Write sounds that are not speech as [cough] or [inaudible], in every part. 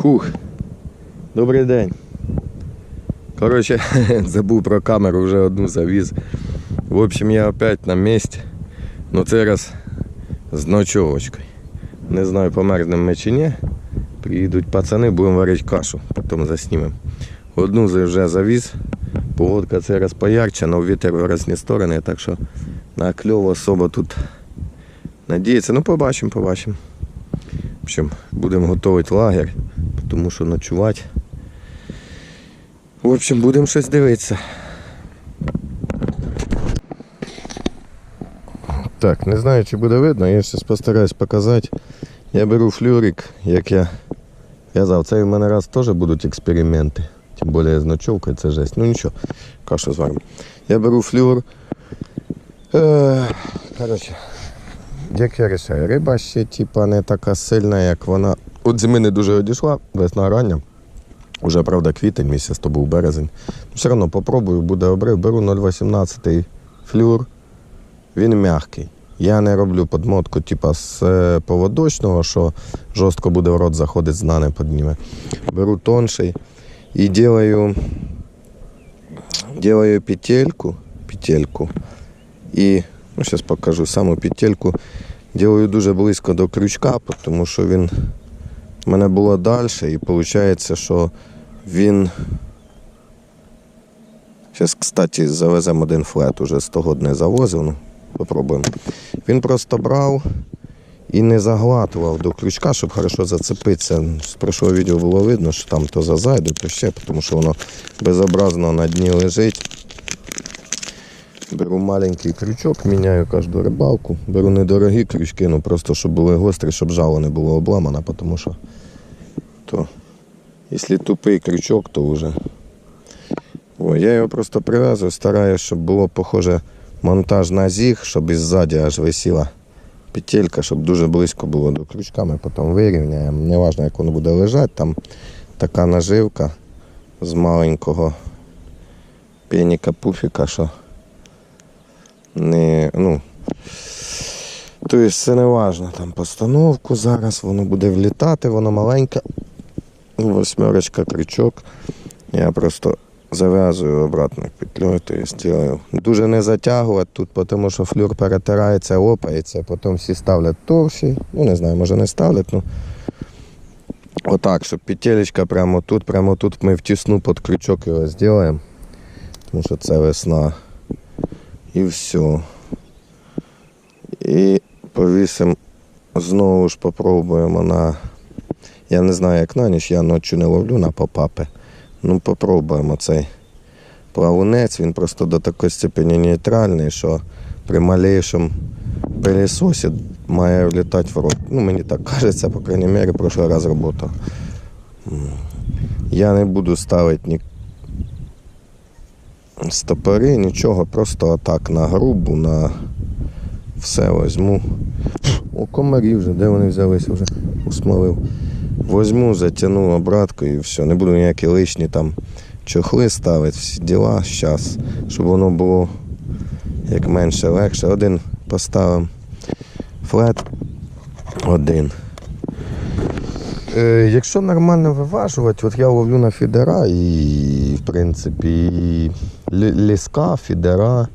Хух. Добрий день. Коротше, [laughs] забув про камеру, вже одну завіз. В общем, я опять на місці. Ну цей раз з ночовочкою. Не знаю, померзнемо ми чи ні. Приїдуть пацани, будемо варити кашу, потім заснімемо. Одну вже завіз. Погодка цей раз поярче, але вітер в різні сторони, так що на кльов особо тут надіється. Ну побачимо, побачимо. В общем, будемо готувати лагерь, тому що ночувати. В общем, будемо щось дивитися. Так, не знаю, чи буде видно, я зараз постараюсь показати. Я беру флюрик, як я казав, це в мене раз теж будуть експерименти. Тим більше з ночовкою це жесть. Ну нічого, кашу зваримо. Я беру флюр. Е, коротше, як я рішаю, риба ще типа, не така сильна, як вона. От зими не дуже одійшла, весна рання. Уже, правда, квітень місяць, то був березень. Все одно попробую, буде обрив. Беру 0,18 флюр. Він м'який. Я не роблю подмотку типа з е, поводочного, що жорстко буде в рот заходить, з дна не підніме. Беру тонший і делаю, делаю петельку, петельку. І ну, зараз покажу саму петельку. Делаю дуже близько до крючка, тому що він в мене було далі, і виходить, що він. Зараз, кстати, завеземо один флет, уже 100 год не завозив. Ну, попробуємо. Він просто брав і не заглатував до крючка, щоб хорошо зацепитися. З прошлого відео було видно, що там то зазайду, то ще, тому що воно безобразно на дні лежить. Беру маленький крючок, міняю кожну рибалку. Беру недорогі крючки, ну просто щоб були гострі, щоб жало не було обламано, тому що то, якщо тупий крючок, то вже. О, я його просто прив'язую, стараюся, щоб було похоже монтаж на зіг, щоб іззаді аж висіла петелька, щоб дуже близько було до крючка, ми потім вирівняємо. Неважно, як воно буде лежати, там така наживка з маленького пеніка пуфіка, що не, ну, тобто це не важно, там постановку зараз, воно буде влітати, воно маленьке. Восьмерочка крючок. Я просто зав'язую обратно петлею, то есть делаю. Дуже не затягувати тут, тому що флюр перетирається, лопається, потім всі ставлять товщі. Ну не знаю, може не ставлять, ну. Отак, щоб петелечка прямо тут, прямо тут ми втісну під крючок його зробимо. Тому що це весна. І все. І повісимо, знову ж попробуємо на. Я не знаю, як на ніч, я ночі не ловлю на попапи. Ну, попробуємо цей плавунець. Він просто до такої степені нейтральний, що при малейшому пилісосі має влітати в рот. Ну, мені так кажеться, по крайній мірі, прошлий раз робота. Я не буду ставити ні стопори, нічого, просто отак на грубу, на все возьму. О, комарі вже, де вони взялися вже усмолив. Возьму, затягну обратку і все. Не буду ніякі лишні там чохли ставити, всі діла зараз, щоб воно було як менше легше. Один поставимо флет, один. Е, якщо нормально виважувати, от я ловлю на фідера і, в принципі, ліска, фідера,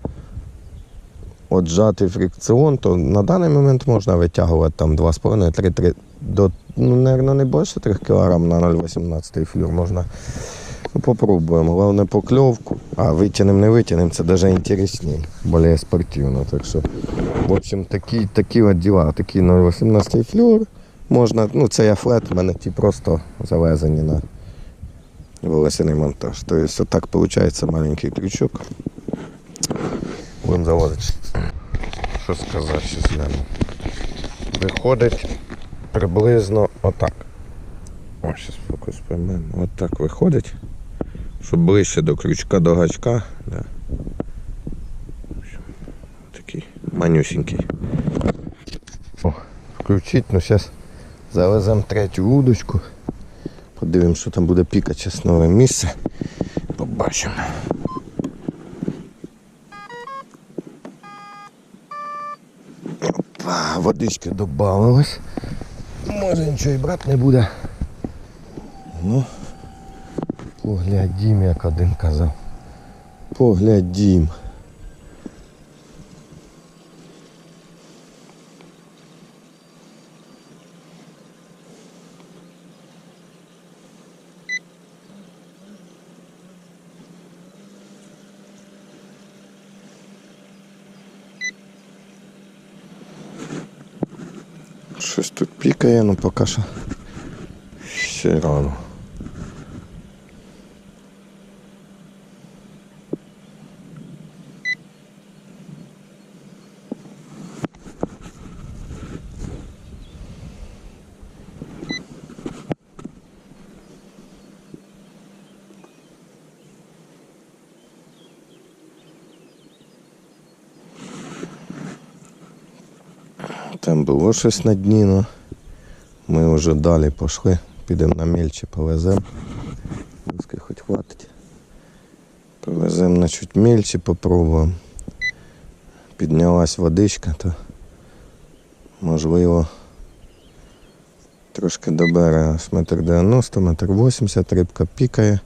от фрикціон, то на даний момент можна витягувати там 2,5-3 до, ну, наверно, не більше 3 кг на 0,18 флюр можна. Ну, попробуємо. Головне покльовку. А витягнемо, не витягнемо, це навіть інтересніше, більш спортивно. Так що, в общем, такі, такі от діла. Такі 0,18 флюр. Можна, ну це я флет, в мене ті просто завезені на волосяний монтаж. Тобто отак виходить маленький крючок. Будемо заводити. Що сказати, гляну. Виходить приблизно отак. О, зараз фокус поймемо. Отак виходить. Щоб ближче до крючка, до гачка. Да. Такий манюсенький. О, включить, ну зараз завеземо третю удочку. Подивимось, що там буде пікати зараз нове місце. Побачимо. Опа, водички додавалось. Може нічого і брати не буде. Ну, поглядім, як один казав. Поглядім. Щось тут пікає, ну поки що ще рано. Там було щось на дні, ну ми вже далі пішли, підемо на мельче, повеземо. Хоч хватить. Повеземо на чуть мельче, попробуємо. Піднялась водичка, то можливо трошки до берега з метр 90, метр 80 рибка пікає.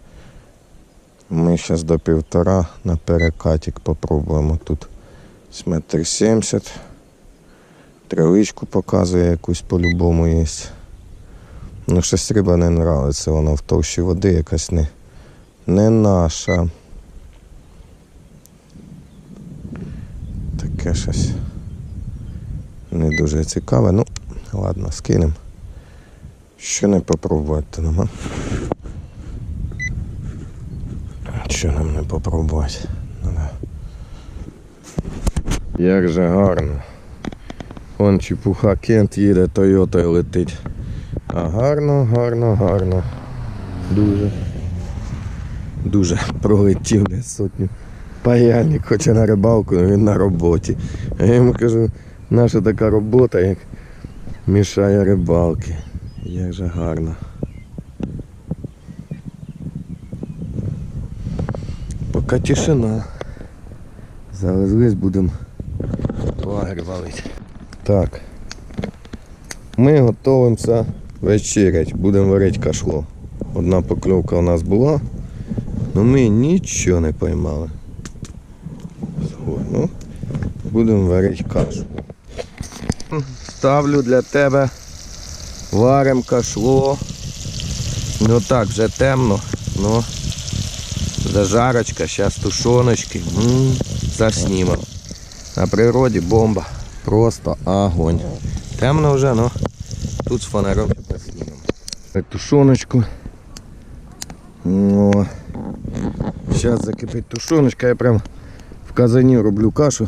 Ми зараз до півтора на перекатик попробуємо тут з метр 70. Травичку показує якусь по-любому є. Ну, щось риба не нравиться, вона в товщі води якась не, не наша. Таке щось не дуже цікаве. Ну, ладно, скинемо. Що не попробувати то нема. Що нам не попробувати? Ну. Як же гарно. Вон чепуха Кент їде, Тойота летить. А гарно, гарно, гарно. Дуже. Дуже пролетів десь сотню. Паяльник хоче на рибалку, але він на роботі. А я йому кажу, наша така робота, як мішає рибалки. Як же гарно. Поки тишина. Завезлись, будемо лагерь валити. Так. Ми готуємося вечерять. Будемо варити кашло. Одна покльовка у нас була, але ми нічого не поймали. Ну, будемо варити кашу. Ставлю для тебе. Варимо кашло. Ну так, вже темно. Ну, зажарочка, зараз тушоночки. Заснімемо. На природі бомба. Просто огонь. Темно вже, но тут з фонарем поснімемо. Тушоночку. О. Зараз закипить тушоночка, я прям в казані роблю кашу.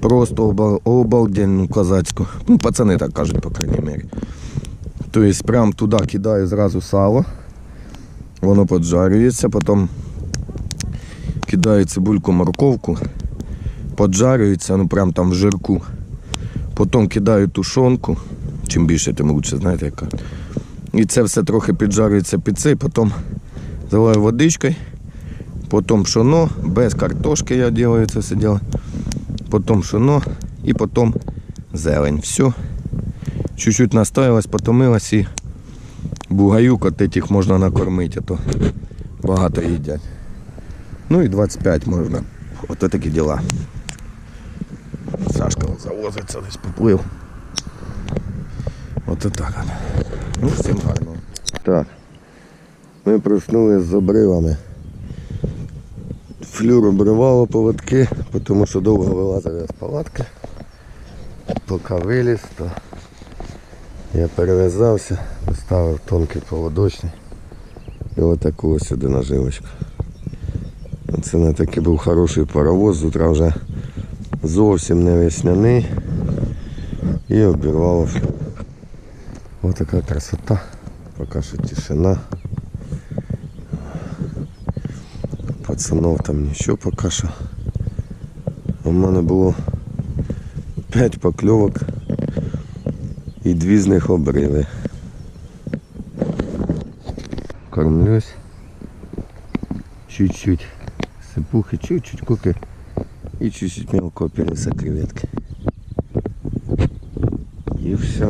Просто обалденну казацьку. Ну, пацани так кажуть, по крайній мірі. Тобто прям туди кидаю зразу сало. Воно поджарюється, потім кидаю цибульку, морковку поджарюється, ну прям там в жирку. Потім кидаю тушонку. Чим більше, тим лучше, знаєте яка. І це все трохи піджарюється під цей, потім заливаю водичкою, потім пшоно, без картошки я роблю це все діло. Потім пшоно і потім зелень. Все. Чуть-чуть настоялась, потомилась і бугаюк от этих можна накормити, а то багато їдять. Ну і 25 можна. Ото такі діла. Сашка завозиться десь поплив. От так. Ну, всім гарно. Так. Ми проснулися з обривами. Флюр обривало поводки, тому що довго вилазили з палатки. Поки виліз, то я перев'язався, поставив тонкий поводочний і отаку ось сюди наживочку. Це не такий був хороший паровоз, з утра вже зовсім не весняний і обірвало. Ось така красота, поки що тишина. Пацанов там нічого поки що. У мене було 5 покльовок і дві з них обрили. Кормлюсь. Чуть-чуть сипухи, чуть-чуть куки і чуть-чуть мелко переса креветки. І все.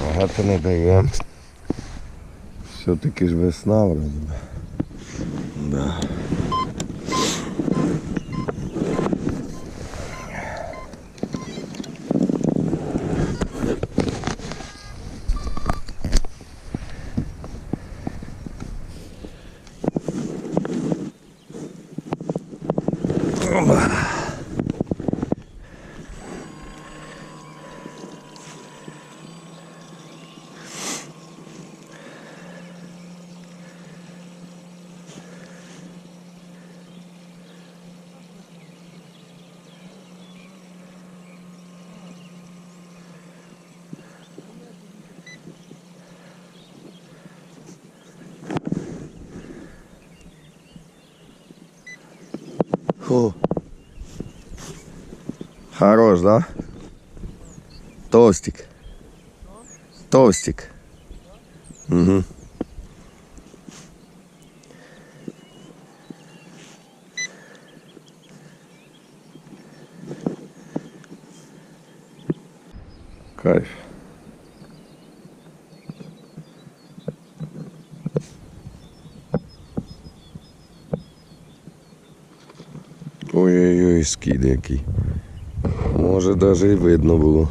Багато не даем. Все-таки ж весна вроде бы. Да. Фу. Хорош, да? Тостик. Тостик. Угу. Кайф. Скид який. Може навіть і видно було.